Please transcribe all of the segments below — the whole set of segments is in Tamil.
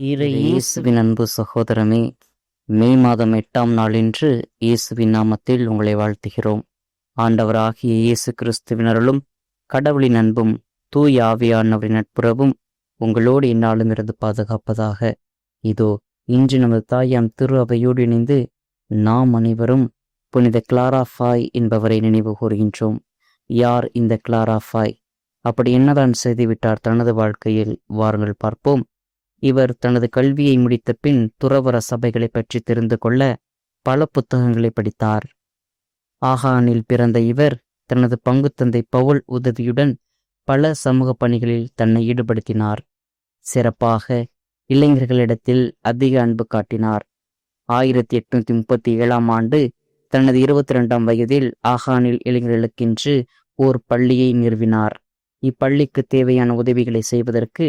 இயேசுவின் அன்பு சகோதரமே மே மாதம் எட்டாம் நாளின்று இயேசுவின் நாமத்தில் உங்களை வாழ்த்துகிறோம். ஆண்டவராகிய இயேசு கிறிஸ்துவின் அருளும் கடவுளின் அன்பும் தூய் ஆவியானவரின் நட்புறவும் உங்களோடு எந்நாளும் இருந்து பாதுகாப்பதாக. இதோ இன்று நமது தாயாம் திரு அவையோடு இணைந்து நாம் அனைவரும் புனித கிளாராஃபாய் என்பவரை நினைவு கூறுகின்றோம். யார் இந்த கிளாராஃபாய் அப்படி என்னதான் செய்துவிட்டார் தனது வாழ்க்கையில்? வாருங்கள் பார்ப்போம். இவர் தனது கல்வியை முடித்த பின் துறவர சபைகளை பற்றி தெரிந்து கொள்ள பல புத்தகங்களை படித்தார். ஆகானில் பிறந்த இவர் தனது பங்குத்தந்தை பவுல் உதவியுடன் பல சமூக பணிகளில் தன்னை ஈடுபடுத்தினார். சிறப்பாக இளைஞர்களிடத்தில் அதிக அன்பு காட்டினார். ஆயிரத்தி எட்நூத்தி முப்பத்தி ஏழாம் ஆண்டு தனது இருபத்தி ரெண்டாம் வயதில் ஆகானில் இளைஞர்களுக்கென்று ஓர் பள்ளியை நிறுவினார். இப்பள்ளிக்கு தேவையான உதவிகளை செய்வதற்கு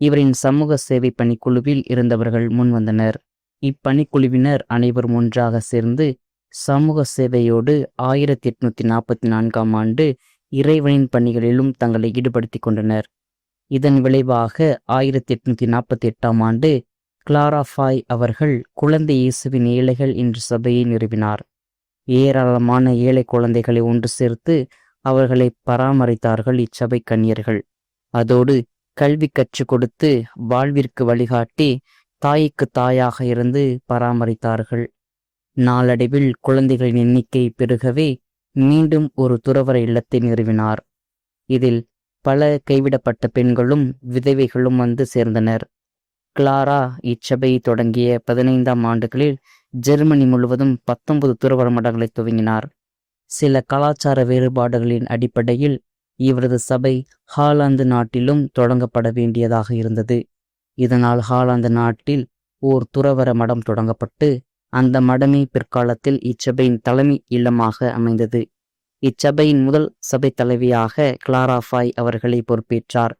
இவரின் சமூக சேவை பணிக்குழுவில் இருந்தவர்கள் முன்வந்தனர் இப்பணிக்குழுவினர் அனைவரும் ஒன்றாக சேர்ந்து சமூக சேவையோடு ஆயிரத்தி எட்நூத்தி நாற்பத்தி நான்காம் ஆண்டு இறைவனின் பணிகளிலும் தங்களை ஈடுபடுத்திக் கொண்டனர். இதன் விளைவாக ஆயிரத்தி எட்நூத்தி நாற்பத்தி எட்டாம் ஆண்டு கிளாராஃபாய் அவர்கள் குழந்தை இயேசுவின் ஏழைகள் என்ற சபையை நிறுவினார். ஏராளமான ஏழை குழந்தைகளை ஒன்று சேர்த்து அவர்களை பராமரித்தார்கள் இச்சபை கன்னியர்கள். அதோடு கல்வி கற்றுக் கொடுத்து வாழ்விற்கு வழிகாட்டி தாய்க்கு தாயாக இருந்து பராமரித்தார்கள். நாளடைவில் குழந்தைகளின் எண்ணிக்கை பெருகவே மீண்டும் ஒரு துறவர இல்லத்தை நிறுவினார். இதில் பல கைவிடப்பட்ட பெண்களும் விதவைகளும் வந்து சேர்ந்தனர். கிளாரா இச்சபை தொடங்கிய பதினைந்தாம் ஆண்டுகளில் ஜெர்மனி முழுவதும் பத்தொன்பது துறவர மடங்களை துவங்கினார். சில கலாச்சார வேறுபாடுகளின் அடிப்படையில் இவரது சபை ஹாலாந்து நாட்டிலும் தொடங்கப்பட வேண்டியதாக இருந்தது. இதனால் ஹாலாந்து நாட்டில் ஓர் துறவர மடம் தொடங்கப்பட்டு அந்த மடமே பிற்காலத்தில் இச்சபையின் தலைமை இல்லமாக அமைந்தது. இச்சபையின் முதல் சபை தலைவியாக கிளாராஃபாய் அவர்களை பொறுப்பேற்றார்.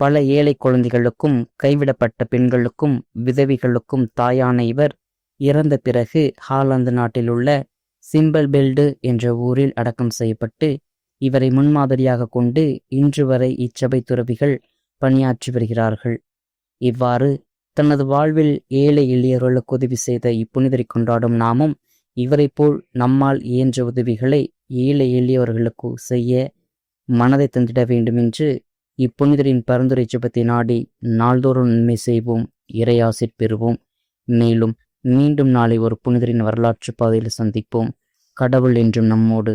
பல ஏழை குழந்தைகளுக்கும் கைவிடப்பட்ட பெண்களுக்கும் விதவிகளுக்கும் தாயான இவர் இறந்த பிறகு ஹாலாந்து நாட்டிலுள்ள சிம்பல்பெல்டு என்ற ஊரில் அடக்கம் செய்யப்பட்டு இவரை முன்மாதிரியாக கொண்டு இன்று வரை இச்சபை துறவிகள் பணியாற்றி வருகிறார்கள். இவ்வாறு தனது வாழ்வில் ஏழை எளியவர்களுக்கு உதவி செய்த இப்புனிதரை கொண்டாடும் நாமும் இவரைப் போல் நம்மால் இயன்ற உதவிகளை ஏழை எளியவர்களுக்கு செய்ய மனதை தந்திட வேண்டும் என்று இப்புனிதரின் பரிந்துரை ஜெபத்தை நாடி நாள்தோறும் நன்மை செய்வோம் இறையாசிற் பெறுவோம். மேலும் மீண்டும் நாளை ஒரு புனிதரின் வரலாற்று பாதையில் சந்திப்போம். கடவுள் என்றும் நம்மோடு